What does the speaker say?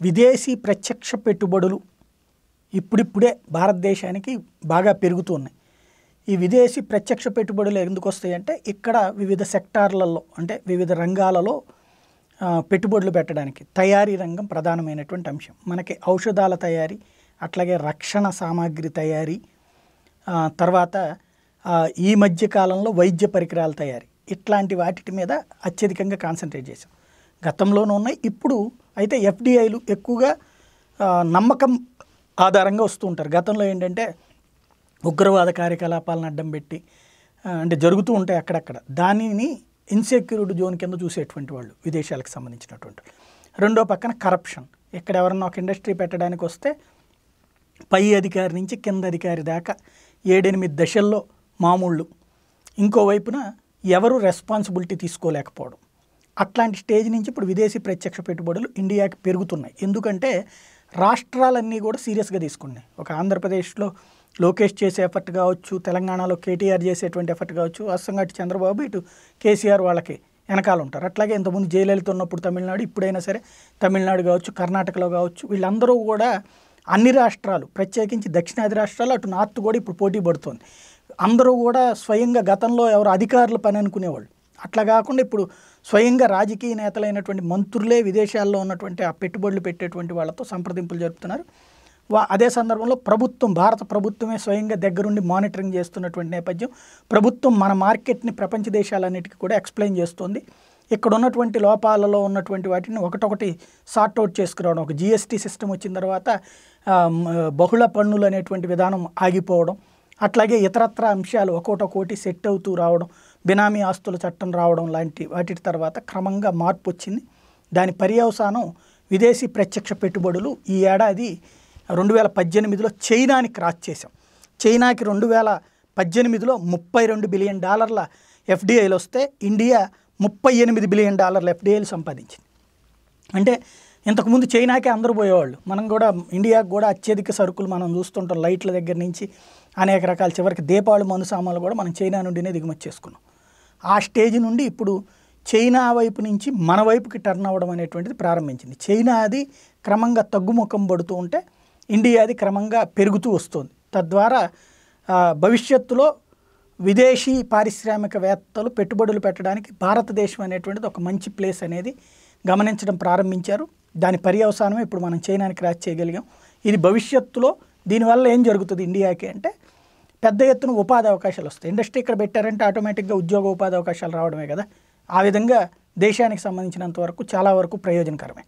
విదేశీ ప్రత్యక్ష పెట్టుబడులు ఇప్పుడిప్పుడే భారతదేశానికి బాగా పెరుగుతూ ఉన్నాయి. ఈ విదేశీ ప్రత్యక్ష పెట్టుబడులు ఎందుకు వస్తాయంటే ఇక్కడ వివిధ సెక్టార్లలో అంటే వివిధ రంగాలలో పెట్టుబడులు పెట్టడానికి తయారీ రంగం ప్రధానమైనటువంటి అంశం. మనకి ఔషధాల తయారీ అట్లాగే రక్షణ సామాగ్రి తయారీ తర్వాత ఈ మధ్య కాలంలో వైద్య పరికరాల తయారీ ఇట్లాంటి వాటి మీద అత్యధికంగా కాన్సన్ట్రేట్ చేశాం. గతంలోనూ ఉన్నాయి ఇప్పుడు అయితే ఎఫ్డిఐలు ఎక్కువగా నమ్మకం ఆధారంగా వస్తూ ఉంటారు. గతంలో ఏంటంటే ఉగ్రవాద కార్యకలాపాలను అడ్డం పెట్టి అంటే జరుగుతూ ఉంటాయి అక్కడక్కడ. దానిని ఇన్సెక్యూరిటీ జోన్ కింద చూసేటువంటి వాళ్ళు విదేశాలకు సంబంధించినటువంటి. రెండో పక్కన కరప్షన్ ఇక్కడ ఎవరన్నా ఒక ఇండస్ట్రీ పెట్టడానికి వస్తే పై అధికారి నుంచి కింద అధికారి దాకా ఏడెనిమిది దశల్లో మామూళ్ళు. ఇంకోవైపున ఎవరు రెస్పాన్సిబిలిటీ తీసుకోలేకపోవడం. అట్లాంటి స్టేజ్ నుంచి ఇప్పుడు విదేశీ ప్రత్యక్ష పెట్టుబడులు ఇండియాకి పెరుగుతున్నాయి. ఎందుకంటే రాష్ట్రాలన్నీ కూడా సీరియస్గా తీసుకున్నాయి. ఒక ఆంధ్రప్రదేశ్లో లోకేష్ చేసే ఎఫర్ట్ కావచ్చు తెలంగాణలో కేటీఆర్ చేసేటువంటి ఎఫర్ట్ కావచ్చు అస్సంగటి అటు చంద్రబాబు ఇటు కేసీఆర్ వాళ్ళకి వెనకాల ఉంటారు. అట్లాగే ఇంతకుముందు జయలలిత ఉన్నప్పుడు తమిళనాడు ఇప్పుడైనా సరే తమిళనాడు కావచ్చు కర్ణాటకలో కావచ్చు వీళ్ళందరూ కూడా అన్ని రాష్ట్రాలు ప్రత్యేకించి దక్షిణాది రాష్ట్రాలు అటు నార్త్ కూడా ఇప్పుడు పోటీ పడుతోంది. అందరూ కూడా స్వయంగా గతంలో ఎవరు అధికారుల పని అనుకునేవాళ్ళు. అట్లా కాకుండా ఇప్పుడు స్వయంగా రాజకీయ నేతలైనటువంటి మంత్రులే విదేశాల్లో ఉన్నటువంటి ఆ పెట్టుబడులు పెట్టేటువంటి వాళ్ళతో సంప్రదింపులు జరుపుతున్నారు. వా అదే సందర్భంలో ప్రభుత్వం భారత ప్రభుత్వమే స్వయంగా దగ్గరుండి మానిటరింగ్ చేస్తున్నటువంటి నేపథ్యం ప్రభుత్వం మన మార్కెట్ని ప్రపంచ దేశాలన్నిటికీ కూడా ఎక్స్ప్లెయిన్ చేస్తుంది. ఇక్కడ ఉన్నటువంటి లోపాలలో ఉన్నటువంటి వాటిని ఒకటొకటి సార్ట్ అవుట్ చేసుకురావడం ఒక జిఎస్టీ సిస్టమ్ వచ్చిన తర్వాత బహుళ పన్నులు అనేటువంటి విధానం ఆగిపోవడం అట్లాగే ఇతరత్ర అంశాలు ఒకటొకటి సెట్ అవుతూ రావడం బినామీ ఆస్తుల చట్టం రావడం లాంటి వాటి తర్వాత క్రమంగా మార్పు వచ్చింది. దాని పర్యవసానం విదేశీ ప్రత్యక్ష పెట్టుబడులు ఈ ఏడాది రెండు వేల పద్దెనిమిదిలో చైనాని క్రాస్ చేశాం. చైనాకి రెండు వేల పద్దెనిమిదిలో ముప్పై రెండు బిలియన్ డాలర్ల ఎఫ్డిఐలు వస్తే ఇండియా ముప్పై ఎనిమిది బిలియన్ డాలర్ల ఎఫ్డిఐలు సంపాదించింది. అంటే ఇంతకుముందు చైనాకే అందరూ పోయేవాళ్ళు. మనం కూడా ఇండియాకు కూడా అత్యధిక సరుకులు మనం చూస్తుంటాం లైట్ల దగ్గర నుంచి. అనేక రకాల. చివరికి దీపావళి మందు సామాన్లు కూడా మనం చైనా నుండినే దిగుమతి చేసుకున్నాం. ఆ స్టేజ్ నుండి ఇప్పుడు చైనా వైపు నుంచి మన వైపుకి టర్న్ అవ్వడం అనేటువంటిది ప్రారంభించింది. చైనా అది క్రమంగా తగ్గుముఖం పడుతూ ఉంటే ఇండియాది క్రమంగా పెరుగుతూ వస్తుంది. తద్వారా భవిష్యత్తులో విదేశీ పారిశ్రామికవేత్తలు పెట్టుబడులు పెట్టడానికి భారతదేశం అనేటువంటిది ఒక మంచి ప్లేస్ అనేది గమనించడం ప్రారంభించారు. దాని పర్యవసానమే ఇప్పుడు మనం చైనాని క్రాస్ చేయగలిగాం. ఇది భవిష్యత్తులో దీనివల్ల ఏం జరుగుతుంది ఇండియాకి అంటే పెద్ద ఎత్తున ఉపాధి అవకాశాలు వస్తాయి. ఇండస్ట్రీ ఇక్కడ పెట్టారంటే ఆటోమేటిక్గా ఉద్యోగ ఉపాధి అవకాశాలు రావడమే కదా. ఆ విధంగా దేశానికి సంబంధించినంత వరకు చాలా వరకు ప్రయోజనకరమే.